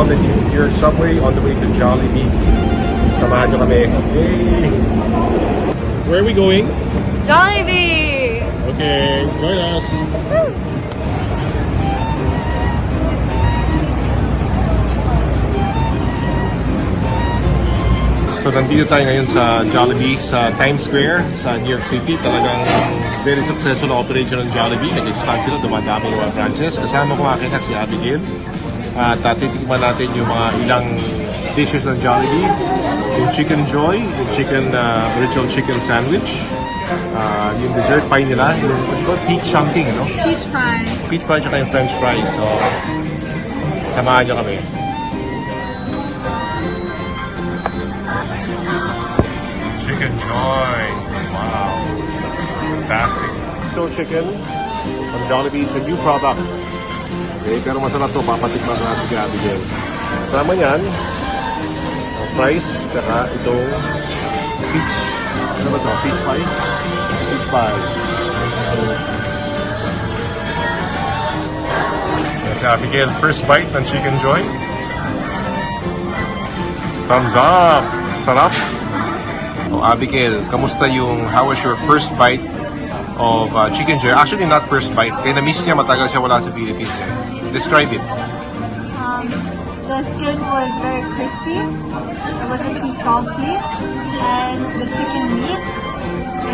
on the New York subway on the way to Jollibee. Samahan nyo kami. Yay! Where are we going? Jollibee! Okay, join us. So nandito tayo ngayon sa Jollibee sa Times Square sa New York City. Talagang very successful operation ng Jollibee. Nag-expand sila, dumadami yung mga branches. Kasama ko akin si Abigail. At uh, titikman natin yung mga ilang dishes ng Jollibee. Yung Chicken Joy, yung chicken, uh, original chicken sandwich. Uh, yung dessert pie nila, yung what you call peach something, ano? Peach pie. Peach pie tsaka yung french fries. So, samahan nyo kami. Chicken Joy. Wow. Fantastic. So chicken from Jollibee. It's a new product. Okay, pero masarap to. Papatikman natin kay Abigail. Sama niyan, fries, tsaka itong peach. Ano ba to? Peach pie? Peach pie. Yan si Abigail. First bite ng Chicken Joy. Thumbs up! Sarap! Oh, Abigail, kamusta yung, how was your first bite of uh, Chicken Joy? Actually, not first bite. Kaya na-miss niya, matagal siya wala sa Philippines. Eh. Describe it. Um, the skin was very crispy. It wasn't too salty. And the chicken meat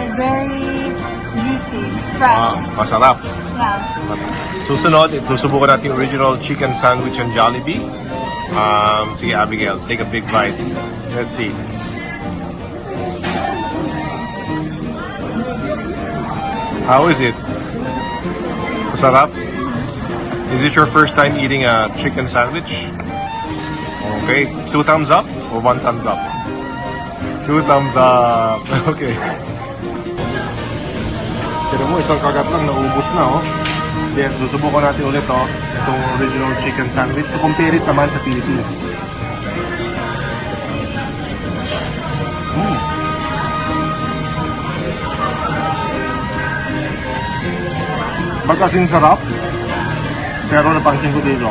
is very juicy, Ah, fresh. masarap. Yeah. Susunod, susubukan natin yung original chicken sandwich and Jollibee. Um, sige, Abigail, take a big bite. Let's see. How is it? Masarap? Is it your first time eating a chicken sandwich? Okay, two thumbs up or one thumbs up? Two thumbs up. Okay. Tignan mo, isang kagat lang, naubos na, oh. Then, susubukan natin ulit, oh, itong original chicken sandwich. To compare it naman sa Philippines. Mm. Magkasing sarap, pero napansin ko dito,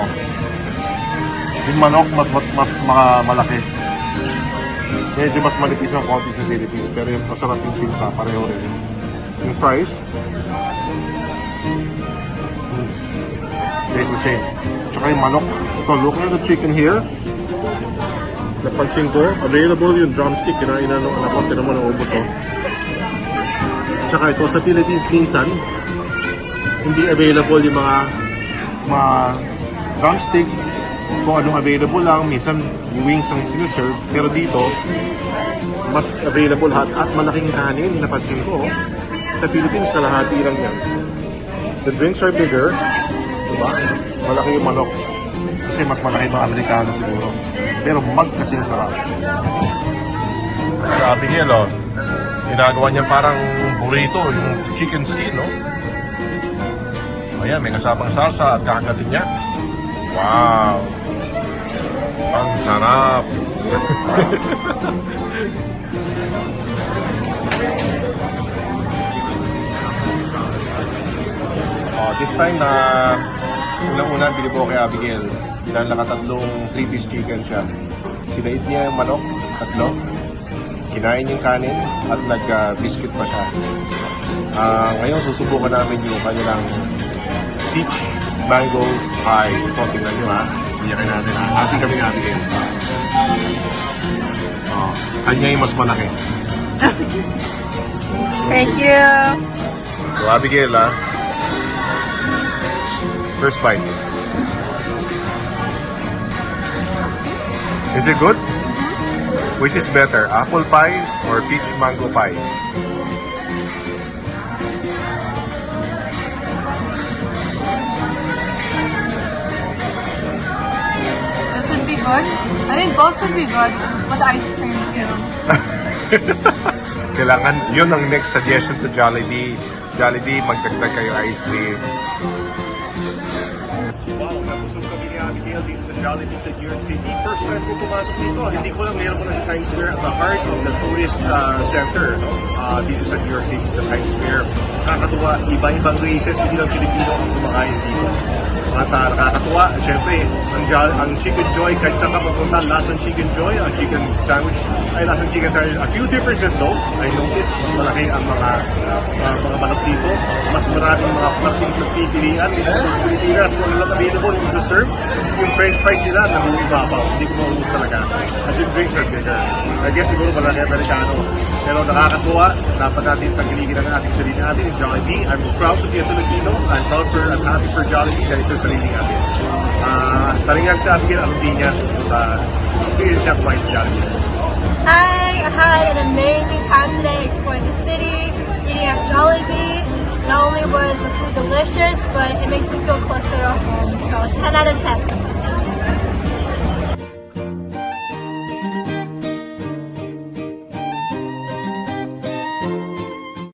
yung manok mas mas, mas malaki. Medyo mas manipis ang konti sa Philippines, pero yung masarap yung pizza, pareho rin. Yung fries, tastes the same. Tsaka yung manok. Ito, look at the chicken here. Napansin ko, available yung drumstick. Kinain na nung anak ko, tinan mo na ubos oh. Tsaka ito, sa Philippines minsan, hindi available yung mga mga drumstick kung anong available lang. Minsan, wings ang sinaserve. Pero dito, mas available lahat at malaking kanin, napansin ko. oh. Sa Philippines, kalahati lang yan. The drinks are bigger, diba? Malaki yung manok. Kasi mas malaki mga Amerikano siguro. Pero mag kasing sarap. Sabi niya, no? Ginagawa niya parang burrito, yung chicken skin, no? Ayan, may kasamang salsa at kakagatin niya. Wow! Ang sarap! Oh, this time na unang-una bili ko kay Abigail dahil nakatatlong 3-piece chicken siya. Sinait niya yung manok, tatlo. Kinain yung kanin at nag-biscuit pa siya. Ah, ngayon susubukan namin yung kanilang peach mango pie. Ito, tingnan nyo ha. Iyakin natin ha. Happy kami ni Abigail. Oh, kanya yung mas malaki. Thank you. So, Abigail, ah. First bite. Is it good? Which is better, apple pie or peach mango pie? Good. I think both would be good with ice cream too. Kailangan, yun ang next suggestion to Jollibee. Jollibee, magdagdag kayo ice cream. Wow, nabusog kami ni Abigail dito sa Jollibee sa New York City. First time ko pumasok dito. Hindi ko lang meron ko na sa Times Square at the heart of the tourist uh, center no? uh, dito sa New York City sa Times Square. Nakakatuwa, iba-ibang races, hindi lang Pilipino ang kumakain dito. At uh, nakakatuwa, syempre, ang, ang Chicken Joy, kahit saan ka papunta, lasang Chicken Joy, ang chicken sandwich, ay lasang chicken sandwich. A few differences though, I noticed, mas malaki ang mga uh, mga manok dito, mas maraming mga parting pagpipilian, is sa Pilipinas, kung ano lang available, yung to serve, yung french fries nila, nangungibabaw, hindi ko maubos talaga. At yung drinks are bigger. I guess siguro malaki Amerikano. Pero nakakatuwa, dapat natin tanggalin ang ating sarili natin, yung Jollibee. I'm proud to be a Filipino. I'm proud for, I'm happy for Jollibee dahil ito yung sarili natin. Ah, taringan sa ating ang pinya sa experience kumain sa Jollibee. I had an amazing time today exploring the city, eating at Jollibee. Not only was the food delicious, but it makes me feel closer to home. So 10 out of 10.